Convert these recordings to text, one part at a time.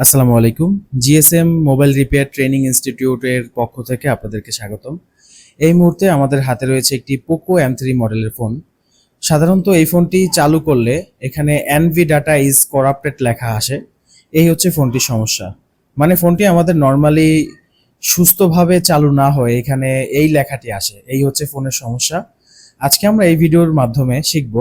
আসসালামু আলাইকুম। GSM mobile repair training ইনস্টিটিউটের পক্ষ থেকে আপনাদেরকে স্বাগতম। এই মুহূর্তে আমাদের হাতে রয়েছে একটি পোকো এম থ্রি মডেলের ফোন। সাধারণত এই ফোনটি চালু করলে এখানে এনভি ডাটা ইজ করাপ্টেড লেখা আসে। এই হচ্ছে ফোনটির সমস্যা। মানে ফোনটি আমাদের নর্মালি সুস্থভাবে চালু না হয়ে এখানে এই লেখাটি আসে। এই হচ্ছে ফোনের সমস্যা। আজকে আমরা এই ভিডিওর মাধ্যমে শিখব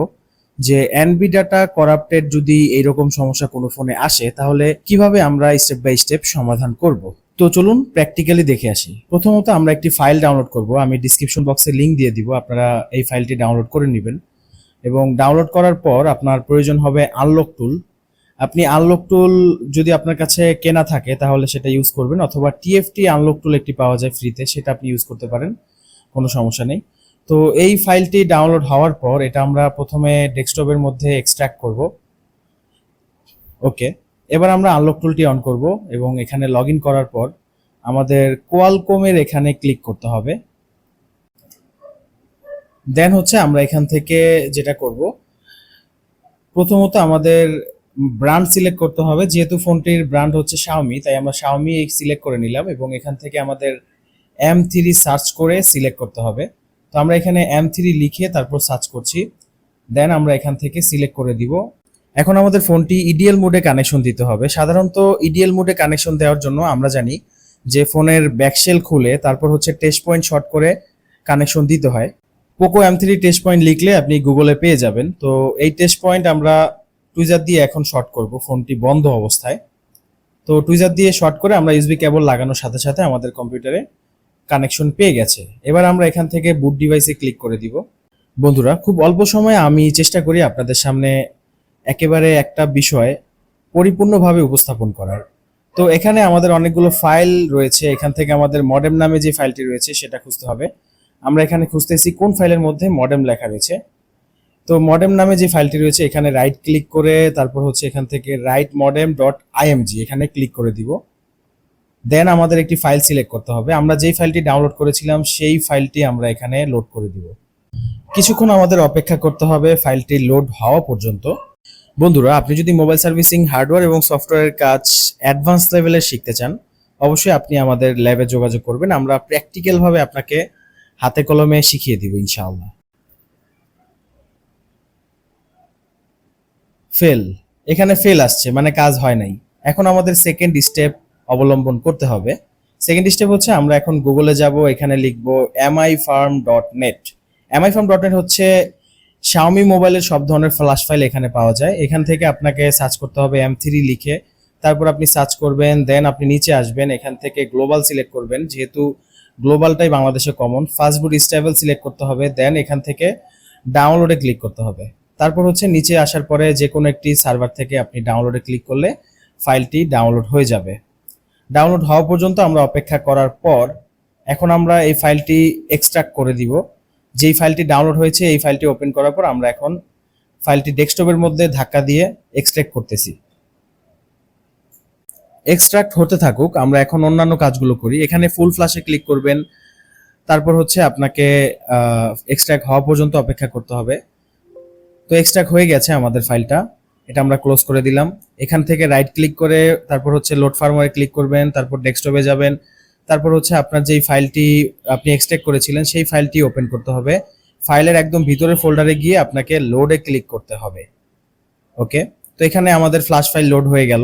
যে এনবি ডাটা করাপ্টেড যদি এইরকম সমস্যা কোনো ফোনে আসে, তাহলে কীভাবে আমরা স্টেপ বাই স্টেপ সমাধান করব? তো চলুন প্র্যাকটিক্যালি দেখে আসি। প্রথমত আমরা একটি ফাইল ডাউনলোড করব। আমি ডিসক্রিপশন বক্সে লিংক দিয়ে দিব, আপনারা এই ফাইলটি ডাউনলোড করে নেবেন। এবং ডাউনলোড করার পর আপনার প্রয়োজন হবে আনলক টুল আপনি আনলক টুল যদি আপনার কাছে কেনা থাকে, তাহলে সেটা ইউজ করবেন। অথবা টিএফটি আনলক টুল একটি পাওয়া যায় ফ্রিতে সেটা আপনি ইউজ করতে পারেন। কোনো সমস্যা নেই। তো এই ফাইলটি ডাউনলোড হওয়ার পর এটা আমরা প্রথমে ডেস্কটপের মধ্যে এক্সট্রাক্ট করব। ওকে, এবার আমরা আনলক টুলটি অন করব এবং এখানে লগ করার পর আমাদের কোয়ালকমের এখানে ক্লিক করতে হবে। দেন হচ্ছে আমরা এখান থেকে যেটা করব, প্রথমত আমাদের ব্র্যান্ড সিলেক্ট করতে হবে। যেহেতু ফোনটির ব্র্যান্ড হচ্ছে শাওমি তাই আমরা শাওমি সিলেক্ট করে নিলাম এবং এখান থেকে আমাদের এম থ্রি সার্চ করে সিলেক্ট করতে হবে। তো আমরা এখানে এম থ্রি লিখে তারপর সার্চ করছি। দেন আমরা এখান থেকে সিলেক্ট করে দিব। এখন আমাদের ফোনটি ইডিএল মোডে কানেকশন দিতে হবে। সাধারণত ইডিএল মোডে কানেকশন দেওয়ার জন্য আমরা জানি যে ফোনের ব্যাকশেল খুলে তারপর হচ্ছে টেস্ট পয়েন্ট শর্ট করে কানেকশন দিতে হয়। Poco M three test point লিখলে আপনি গুগলে পেয়ে যাবেন। তো এই টেস্ট পয়েন্ট আমরা টুইজার দিয়ে এখন শর্ট করব। ফোনটি বন্ধ অবস্থায়। তো টুইজার দিয়ে শর্ট করে আমরা ইউসবি কেবল লাগানোর সাথে সাথে আমাদের কম্পিউটারে কানেকশন পেয়ে গেছে। এবার আমরা এখান থেকে বুট ডিভাইসে ক্লিক করে দিব। বন্ধুরা, খুব অল্প সময়ে আমি চেষ্টা করি আপনাদের সামনে একেবারে একটা বিষয় পরিপূর্ণভাবে উপস্থাপন করার। তো এখানে আমাদের অনেকগুলো ফাইল রয়েছে। এখান থেকে আমাদের মডেম নামে যে ফাইলটি রয়েছে, সেটা খুঁজতে হবে। আমরা এখানে খুঁজতেছি কোন ফাইলের মধ্যে মডেম লেখা রয়েছে। তো মডেম নামে যে ফাইলটি রয়েছে, এখানে রাইট ক্লিক করে তারপর হচ্ছে এখান থেকে রাইট মডেম ডট আইএমজি এখানে ক্লিক করে দিব। দেন আমাদের একটি ফাইল সিলেক্ট করতে হবে। আমরা যেই ফাইলটি ডাউনলোড করেছিলাম, সেই ফাইলটি আমরা এখানে লোড করে দিব। কিছুক্ষণ আমাদের অপেক্ষা করতে হবে ফাইলটি লোড হওয়া পর্যন্ত। বন্ধুরা, আপনি যদি মোবাইল সার্ভিসিং হার্ডওয়্যার এবং সফটওয়্যারের কাজ অ্যাডভান্স লেভেলে শিখতে চান, অবশ্যই আপনি আমাদের ল্যাবে যোগাযোগ করবেন। আমরা প্র্যাকটিক্যাল ভাবে আপনাকে হাতে কলমে শিখিয়ে দিব, ইনশাআল্লাহ। ফেল এখানে ফেল আসছে মানে কাজ হয় নাই। এখন আমাদের সেকেন্ড স্টেপ অবলম্বন করতে হবে। সেকেন্ড স্টেপ হচ্ছে আমরা এখন গুগলে যাব, এখানে লিখব Mi firm dot net Mi firm dot net হচ্ছে শাওমি মোবাইলের সব ধরনের ফ্ল্যাশ ফাইল এখানে পাওয়া যায়। এখান থেকে আপনাকে সার্চ করতে হবে এম থ্রি লিখে। তারপর আপনি সার্চ করবেন দেন আপনি নিচে আসবেন, এখান থেকে গ্লোবাল সিলেক্ট করবেন। যেহেতু গ্লোবালটাই বাংলাদেশে কমন ফাস্টবুড স্টেবল সিলেক্ট করতে হবে দেন এখান থেকে ডাউনলোডে ক্লিক করতে হবে। তারপর হচ্ছে নিচে আসার পরে যে কোনো একটি সার্ভার থেকে আপনি ডাউনলোডে ক্লিক করলে ফাইলটি ডাউনলোড হয়ে যাবে। ডাউনলোড হওয়া পর্যন্ত আমরা অপেক্ষা করার পর এখন আমরা এই ফাইলটি এক্সট্রাক্ট করে দিব। যেই ফাইলটি ডাউনলোড হয়েছে, এই ফাইলটি ওপেন করার পর আমরা এখন ফাইলটি ডেস্কটপের মধ্যে ধাক্কা দিয়ে এক্সট্রাক্ট করতেছি। এক্সট্রাক্ট হতে থাকুক, আমরা এখন অন্যান্য কাজগুলো করি। এখানে ফুল ফ্লাশে ক্লিক করবেন। তারপর হচ্ছে আপনাকে এক্সট্রাক্ট হওয়া পর্যন্ত অপেক্ষা করতে হবে। তো এক্সট্রাক্ট হয়ে গেছে আমাদের ফাইলটা। এটা আমরা ক্লোজ করে দিলাম। এখান থেকে রাইট ক্লিক করে তারপর হচ্ছে লোড ফার্মওয়ারে ক্লিক করবেন, তারপর ডেস্কটপে যাবেন, তারপর হচ্ছে আপনার যেই ফাইলটি আপনি এক্সট্রাক্ট করেছিলেন সেই ফাইলটি ওপেন করতে হবে। ফাইলের একদম ভিতরের ফোল্ডারে গিয়ে আপনাকে লোডে ক্লিক করতে হবে। ওকে তো এখানে আমাদের ফ্ল্যাশ ফাইল লোড হয়ে গেল।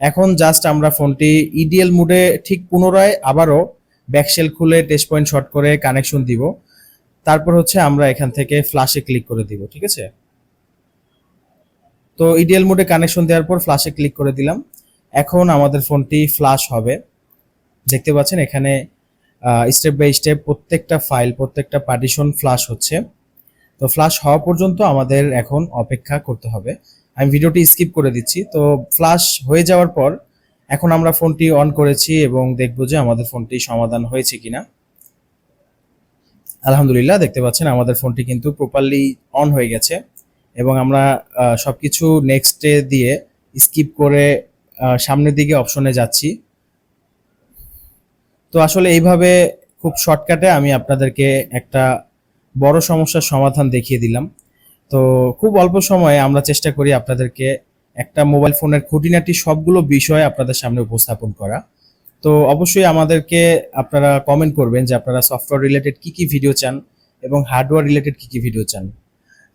এখন জাস্ট আমরা ফোনটি ইডিএল মুডে ঠিক পুনরায় আবারও ব্যাকশেল খুলে টেস্ট পয়েন্ট শর্ট করে কানেকশন দিব। তারপর হচ্ছে আমরা এখান থেকে ফ্ল্যাশে ক্লিক করে দিব, ঠিক আছে? তো ইডিএল মোডে কানেকশন দেওয়ার পর ফ্ল্যাশে ক্লিক করে দিলাম। এখন আমাদের ফোনটি ফ্ল্যাশ হবে। দেখতে পাচ্ছেন এখানে স্টেপ বাই স্টেপ প্রত্যেকটা ফাইল প্রত্যেকটা পার্টিশন ফ্ল্যাশ হচ্ছে। তো ফ্ল্যাশ হওয়া পর্যন্ত আমাদের এখন অপেক্ষা করতে হবে। আমি ভিডিওটি স্কিপ করে দিচ্ছি। তো ফ্ল্যাশ হয়ে যাওয়ার পর এখন আমরা ফোনটি অন করেছি এবং দেখব যে আমাদের ফোনটি সমাধান হয়েছে কিনা। আলহামদুলিল্লাহ, দেখতে পাচ্ছেন আমাদের ফোনটি কিন্তু প্রপারলি অন হয়ে গেছে। এবং আমরা আহ, সবকিছু নেক্সটে দিয়ে স্কিপ করে সামনের দিকে অপশনে যাচ্ছি। তো আসলে এইভাবে খুব শর্টকাটে আমি আপনাদেরকে একটা বড় সমস্যার সমাধান দেখিয়ে দিলাম। তো খুব অল্প সময়ে আমরা চেষ্টা করি আপনাদেরকে একটা মোবাইল ফোনের খুঁটিনাটি সবগুলো বিষয় আপনাদের সামনে উপস্থাপন করা। তো অবশ্যই আমাদেরকে আপনারা কমেন্ট করবেন যে আপনারা সফটওয়্যার রিলেটেড কি কি ভিডিও চান এবং হার্ডওয়্যার রিলেটেড কি কি ভিডিও চান।